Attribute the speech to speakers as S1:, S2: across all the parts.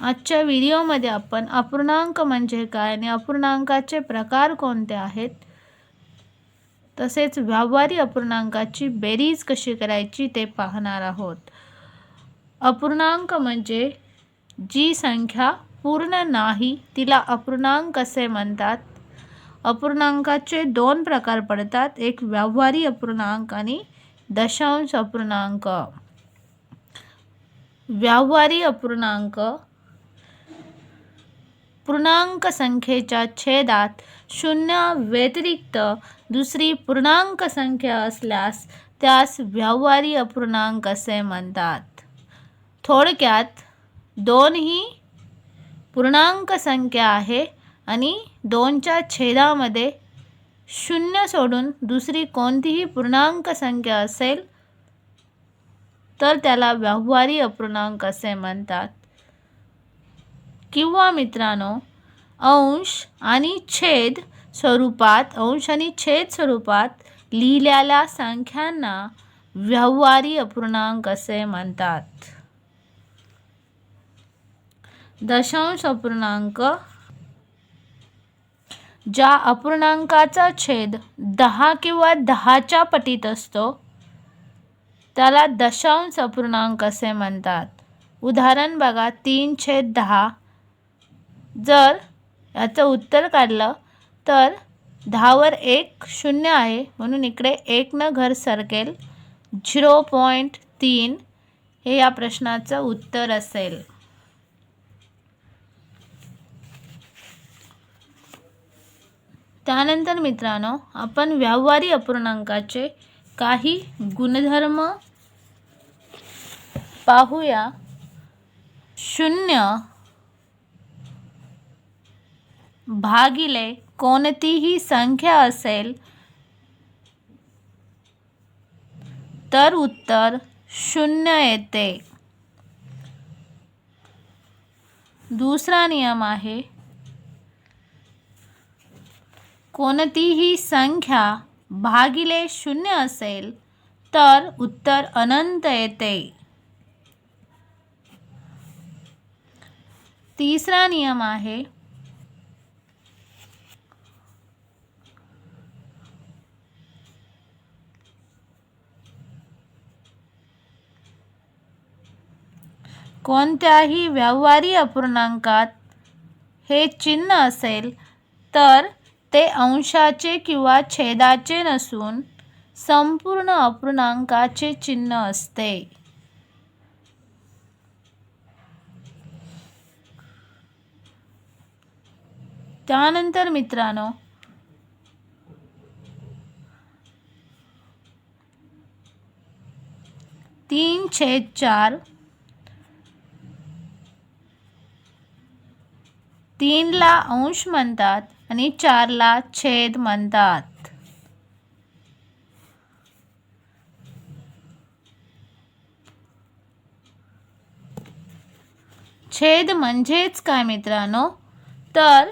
S1: आजच्या व्हिडिओमध्ये आपण अपूर्णांक म्हणजे काय आणि अपूर्णांकाचे प्रकार कोणते आहेत? तसेच व्यावहारी अपूर्णांकाची बेरीज कशी करायची ते पाहणार आहोत. अपूर्णांक म्हणजे जी संख्या पूर्ण नाही तिला अपूर्णांक असे म्हणतात. अपूर्णांकाचे दोन प्रकार पडतात एक व्यावहारी अपूर्णांक आणि दशांश अपूर्णांक. व्यावहारी अपूर्णांक पूर्णांक संख्येच्या छेदात शून्य व्यतिरिक्त दुसरी पूर्णांक संख्या असल्यास त्यास व्यवहारी अपूर्णांक असे म्हणतात. थोडक्यात दोन ही पूर्णांक संख्या आहे आणि दोनच्या छेदामध्ये शून्य सोडून दुसरी कोणतीही पूर्णांक संख्या असेल तर त्याला व्यवहारी अपूर्णांक असे म्हणतात. किंवा मित्रांनो अंश आणि छेद स्वरूपात अंश आणि छेद स्वरूपात लिहिलेल्या संख्यांना व्यवहारी अपूर्णांक असे म्हणतात. दशांश अपूर्णांक. ज्या अपूर्णांकाचा छेद दहा किंवा दहाच्या पटीत असतो त्याला दशांश अपूर्णांक असे म्हणतात. उदाहरण बघा तीन छेद दहा जर याचं उत्तर काढलं तर दहावर एक शून्य आहे. म्हणून इकडे एकनं घर सरकेल. झिरो पॉईंट तीन हे या प्रश्नाचं उत्तर असेल. त्यानंतर मित्रांनो आपण व्यावहारी अपूर्णांकाचे काही गुणधर्म पाहूया. शून्य भागिले कोणतीही संख्या असेल तर उत्तर शून्य येते. दुसरा नियम आहे कोणतीही संख्या भागिले शून्य असेल तर उत्तर अनंत येते. तिसरा नियम आहे कोणत्याही व्यवहारी अपूर्णांकात हे चिन्ह असेल तर ते अंशाचे किंवा छेदाचे नसून संपूर्ण अपूर्णांकाचे चिन्ह असते. त्यानंतर मित्रांनो तीन छेद चार तीनला अंश म्हणतात आणि चारला छेद म्हणतात. छेद म्हणजेच काय मित्रांनो? तर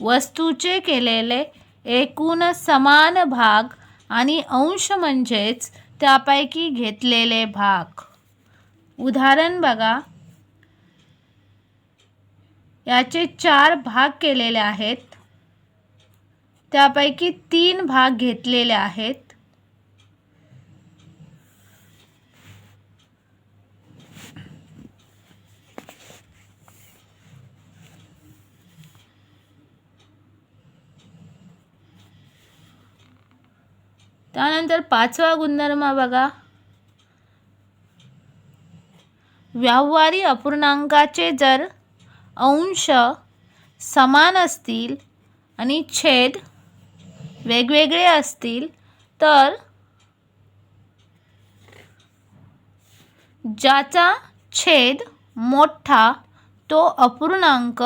S1: वस्तूचे केलेले एकूण समान भाग आणि अंश म्हणजेच त्यापैकी घेतलेले भाग. उदाहरण बघा. याचे चार भाग केलेले आहेत. त्यापैकी तीन भाग घेतलेले आहेत. त्यानंतर पाचवा गुणधर्म बघा. व्यावहारी अपूर्णांकाचे जर अंश समान असतील आणि छेद वेगवेगळे असतील तर ज्याचा छेद मोठा तो अपूर्णांक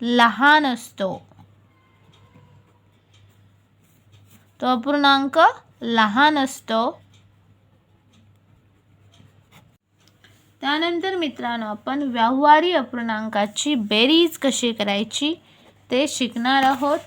S1: लहान असतो. तो अपूर्णांक लहान असतो. त्यानंतर मित्रांनो आपण व्यावहारी अपूर्णांकाची बेरीज कशी करायची ते शिकणार आहोत.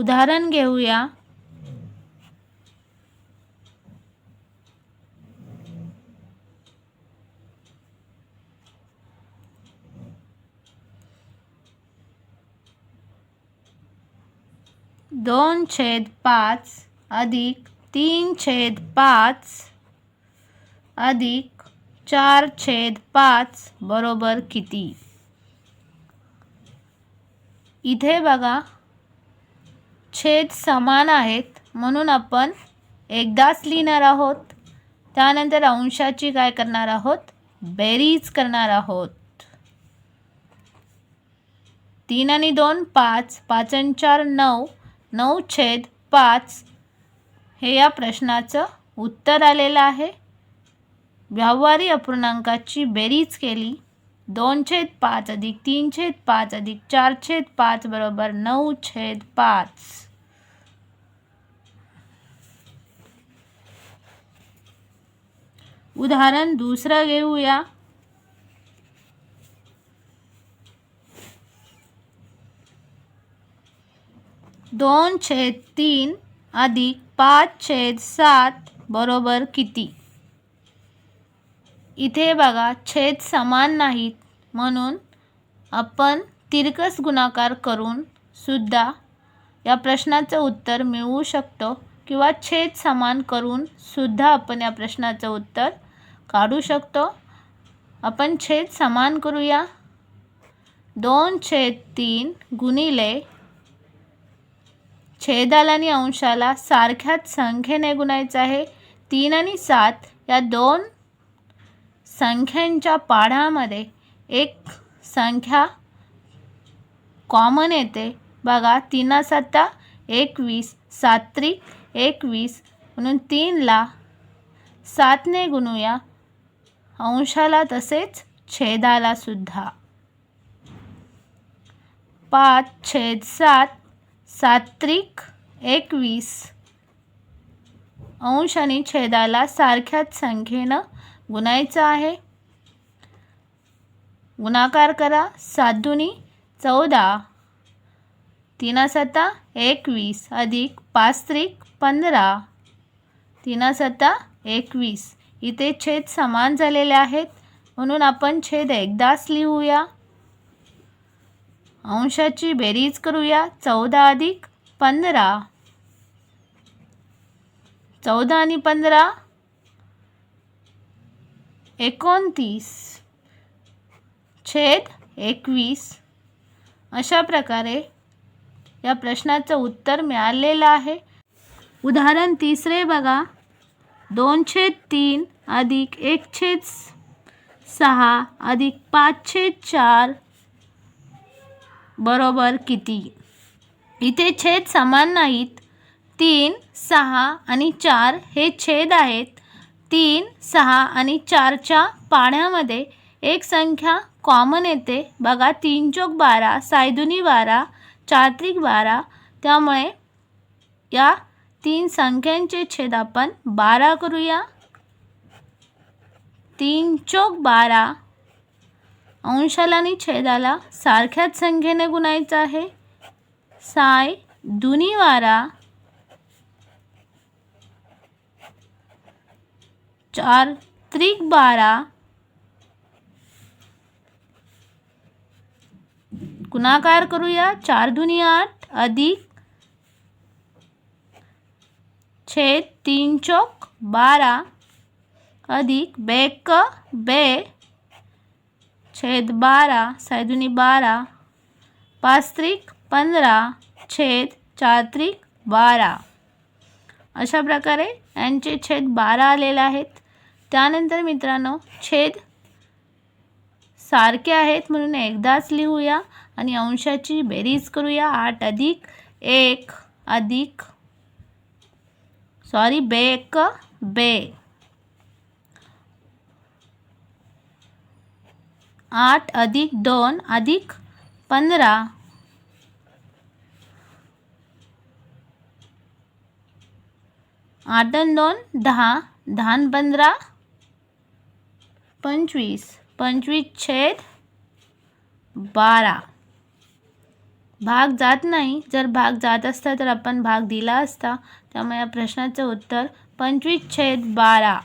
S1: उदाहरण घेऊया. दोन छेद पाच अधिक तीन छेद पाच अधिक चार छेद पाच बरोबर किती? इथे बघा. छेद समान आहेत म्हणून आपण एकदाच लिहिणार आहोत. त्यानंतर अंशाची काय करणार आहोत? बेरीज करणार आहोत. तीन आणि दोन पाच पाच आणि चार नऊ नऊ छेद पाच. हे या प्रश्नाचं उत्तर आलेलं आहे. व्यावहारी अपूर्णांकाची बेरीज केली. दोन छेद पाच अधिक तीन छेद पाच अधिक चार छेद पाच बरोबर नऊ छेद पाच. उदाहरण दुसरं घेऊया. दोन छेद तीन अधिक पाच छेद सात बरोबर किती? इथे बघा छेद समान नाहीत. म्हणून आपण तिरकस गुणाकार करून सुद्धा या प्रश्नाचं उत्तर मिळवू शकतो किंवा छेद समान करून सुद्धा आपण या प्रश्नाचं उत्तर काढू शकतो. आपण छेद समान करूया. दोन छेद तीन गुणिले छेदाला आणि अंशाला सारख्याच संख्येने गुणायचं आहे. तीन आणि सात या दोन संख्यांच्या पाढामध्ये एक संख्या कॉमन येते. बघा तीना सत्ता एकवीस सात्रिक एकवीस म्हणून तीनला सातने गुणूया. अंशाला तसेच छेदाला सुद्धा. पाच छेद सात सात्रिक एकवीस अंश आणि छेदाला सारख्याच संख्येनं गुणायचं आहे. गुणाकार करा. सात दुनी चौदा. तीन सत्ता एकवीस अधिक पाच त्रिक पंधरा. तीन सत्ता एकवीस. इथे छेद समान झालेले आहेत. म्हणून आपण छेद एकदाच लिहूया. अंशाची बेरीज करूया. चौदा अधिक पंधरा. चौदा आणि पंधरा. एकोणतीस. छेद एकवीस. अशा प्रकारे या प्रश्नाचं उत्तर मिळालेलं आहे. उदाहरण तिसरे बघा. दोन छेद तीन अधिक एक छेद सहा अधिक पाच छेद चार बरोबर किती? इथे छेद समान नाहीत. तीन सहा आणि चार हे छेद आहेत. तीन सहा आणि चारच्या पाण्यामध्ये एक संख्या कॉमन येते. बघा तीन चोक बारा सायदुनी बारा चात्रिक बारा त्यामुळे या तीन संख्यांचे छेद आपण बारा करूया. तीन चोक बारा अंशाला आणि छेदाला सारख्याच संख्येने गुणायचं आहे. साय दुनी बारा चार त्रिक बारा गुणाकार करूया. चार दुनी आठ. अधिक छेद तीन चौक बारा. अधिक बेक बे छेद बारा. सायदुनी बारा. पाच त्रिक पंधरा. छेद चार त्रिक बारा. अशा प्रकारे यांचे छेद बारा आलेले आहेत. त्यानंतर मित्रांनो छेद सारखे आहेत म्हणून एकदाच लिहूया. आणि अंशाची बेरीज करूया. आठ अधिक एक अधिक सॉरी बेक बे. आठ अधिक दोन अधिक पंधरा. आठ दोन दहा. दहा पंधरा. पंचवीस. पंचवीस छेद बारा. भाग जात नाही. जर भाग जात असता तर आपण भाग दिला असता. त्यामुळे या प्रश्नाचं उत्तर पंचवीस छेद बारा.